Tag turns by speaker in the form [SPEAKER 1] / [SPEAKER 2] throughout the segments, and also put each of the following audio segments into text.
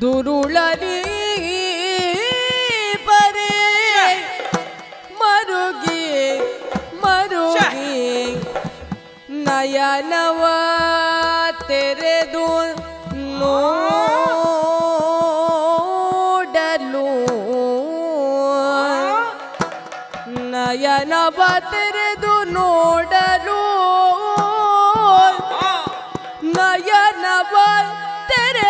[SPEAKER 1] ದುರುಳಲಿ ಪರೆ ಮರುಗಿ ಮರುಗಿ ನಯನವ ತೆರೆದು ನೋಡಲು. ನಯನವ ತೆರೆದು ನೋಡಲು. ನಯನವ ತೆರೆದು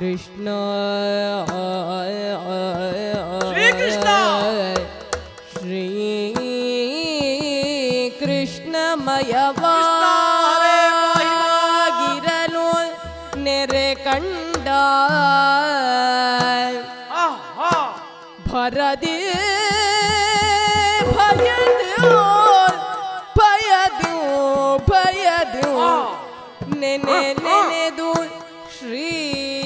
[SPEAKER 1] कृष्ण
[SPEAKER 2] श्री
[SPEAKER 1] कृष्ण श्री कृष्णमयवा गिरलो
[SPEAKER 2] नेरे कंड
[SPEAKER 1] भरदी ने ने ने ने दूर श्री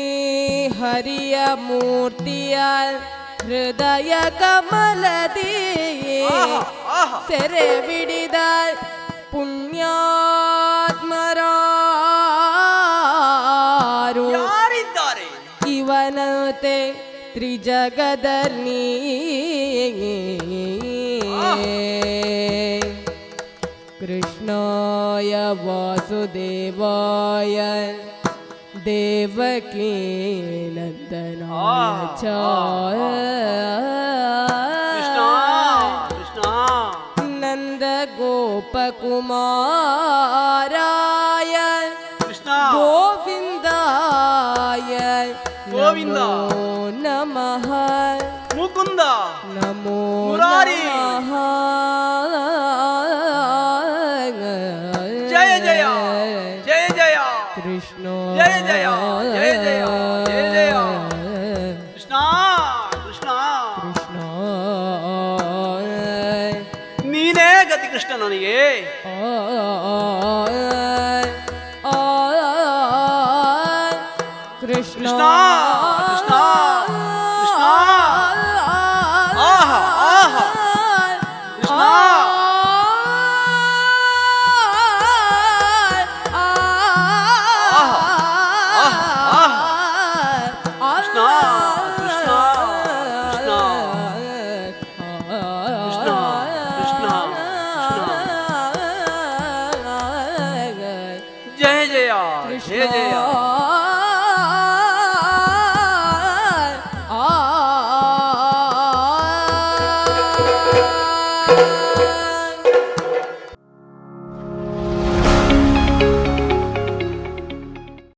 [SPEAKER 1] ಹರಿಯ ಮೂರ್ತಿಯ ಹೃದಯ ಕಮಲದಿ. ಸೆರೆ ಬಿಡಿದ ಪುಣ್ಯಾತ್ಮರಾರು. ಇವನತೆ ತ್ರಿಜಗದಲ್ಲಿ ಕೃಷ್ಣಾಯ ವಾಸುದೇವಾಯ
[SPEAKER 2] देवके नन्दना कृष्ण गोप कुमाय नमः मुकुन्द। नमो नमः। ಕೃಷ್ಣನನಿಗೆ 제자야 제야 예, 예, 예.